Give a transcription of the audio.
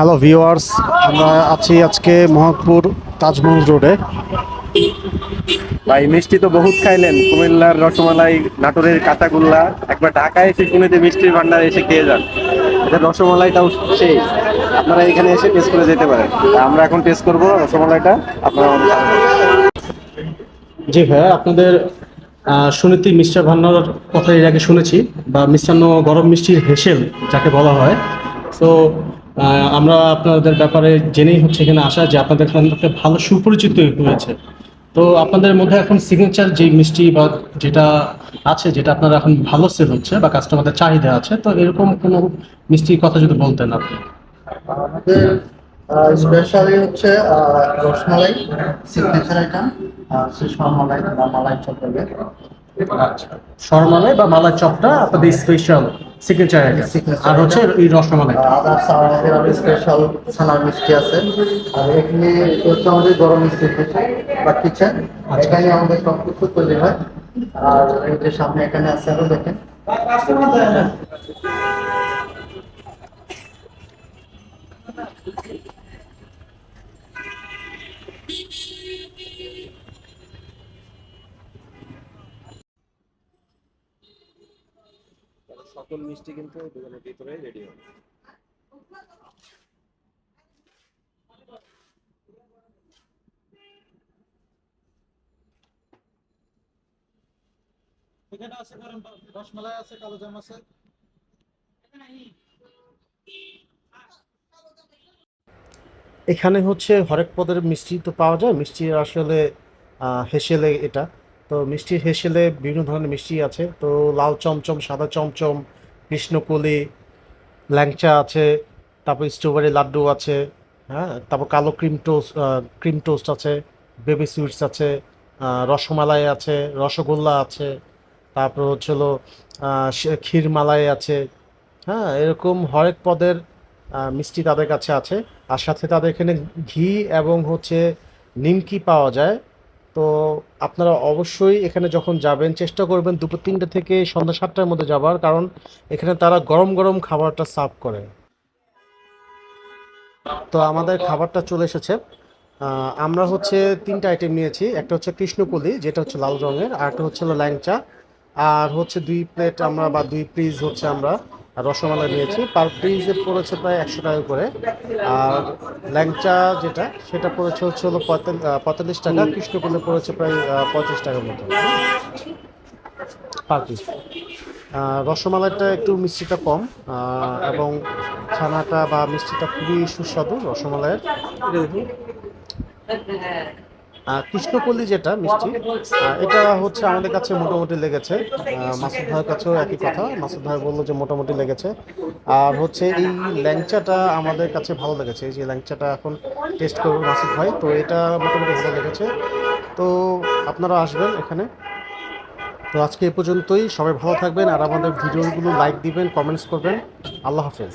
Hello viewers আমরা আছি আজকে মহাকপুর তাজমহল রোডে। ভাই মিষ্টি তো বহুত খাইলেন। কুমিল্লার রসমালাই নাটোরের কাঁচাগোল্লা। একবার ঢাকায় এসে শুনেতে মিষ্টির ভান্ডার এসে খেয়ে যান। এটা রসমালাইটাও সেই। আপনারা এখানে এসে টেস্ট করে যেতে পারেন। আমরা এখন টেস্ট করব রসমালাইটা। আপনারা। জি ভাইয়া আপনাদের শুনেছি সুনীতি মিস্টার ভান্নার কথা এর আগে শুনেছি বা মিষ্টান্ন গরম মিষ্টির হেসেল যাকে বলা হয়। তো আমরা আপনাদের ব্যাপারে জেনেই হচ্ছে এখানে আসা যে আপনাদের একটা ভালো সুপরিচিত হয়েছে তো আপনাদের মধ্যে এখন সিগনেচার যে মিষ্টি বা যেটা আছে, যেটা আপনারা এখন ভালো সেল হচ্ছে বা কাস্টমারদের চাহিদা আছে, তো এরকম কোনো মিষ্টির কথা যদি বলতেন আপনি। আমাদের স্পেশালি হচ্ছে রসমালাই সিগনেচার আইটেম সে মালাই বা মালাই আচ্ছা শর্মালাই বা মালাই চপটা আপনাদের স্পেশাল সিগনেচার আইটেম আর হচ্ছে এই রসমালাই। আদার্স আমাদের আরও স্পেশাল ছানার মিষ্টি আছে। আর এখানে হচ্ছে আমাদের গরম মিষ্টি বা কিচেন এখানে আমাদের সব কিছু তৈরি হয়। আর এই যে সামনে এখানে আছে আরও দেখেন। সকল মিষ্টি কিন্তু দোকানের ভিতরে রেডি হবে। এখানে আছে গরম রসমালাই আছে কালো জাম আছে। এখানে হচ্ছে হরেক পদের মিষ্টি তো পাওয়া যায়। মিষ্টি আসলে আহ, হেসেলে এটা। তো মিষ্টির হেসেলে বিভিন্ন ধরনের মিষ্টি আছে। তো লাল চমচম সাদা চমচম কৃষ্ণকলি ল্যাংচা আছে তারপর স্ট্রবেরি লাড্ডু আছে হ্যাঁ তারপর কালো ক্রিম টোস্ট ক্রিম টোস্ট আছে বেবি সুইটস আছে রসমালাই আছে রসগোল্লা আছে তারপর হচ্ছে হলো আহ, ক্ষীরমালাই আছে হ্যাঁ এরকম হরেক পদের মিষ্টি তাদের কাছে আছে। আর সাথে তাদের এখানে ঘি এবং হচ্ছে নিমকি পাওয়া যায়। তো আপনারা অবশ্যই এখানে যখন যাবেন, চেষ্টা করবেন দুপুর তিনটে থেকে সন্ধ্যা সাতটার মধ্যে যাবার, কারণ এখানে তারা গরম গরম খাবারটা সার্ভ করে। তো আমাদের খাবারটা চলে এসেছে। আমরা হচ্ছে তিনটা আইটেম নিয়েছি। একটা হচ্ছে কৃষ্ণকলি, যেটা হচ্ছে লাল রঙের, আর একটা হচ্ছে ল্যাংচা। আর হচ্ছে দুই প্লেট আমরা বা দুই পিস হচ্ছে আমরা। রসমালাই নিয়েছি। পার পিসে পড়েছে প্রায় একশো টাকা করে। আর ল্যাংচা যেটা, সেটা পড়েছে হচ্ছে হলো পঁয়তাল্লিশ টাকা। কৃষ্ণকলি পড়েছে প্রায় পঁয়ত্রিশ টাকার মতো। পার পিস রসমালাইটা একটু মিষ্টিটা কম এবং ছানাটা বা মিষ্টিটা খুবই সুস্বাদু রসমালাইয়ের। কৃষ্ণপল্লী যেটা মিষ্টি এটা হচ্ছে আমাদের কাছে মোটামুটি লেগেছে। মাসুদ ভাইয়ের কাছেও একই কথা। মাসুদ ভাই বলল যে মোটামুটি লেগেছে। আর হচ্ছে এই ল্যাংচাটা আমাদের কাছে ভালো লেগেছে। এই যে ল্যাংচাটা এখন টেস্ট করব মাসুদ ভাই তো এটা মোটামুটি ভালো লেগেছে। তো আপনারা আসবেন এখানে। তো আজকে এ পর্যন্তই। সবাই ভালো থাকবেন আর আমাদের ভিডিওগুলো লাইক দিবেন কমেন্টস করবেন। আল্লাহ হাফেজ।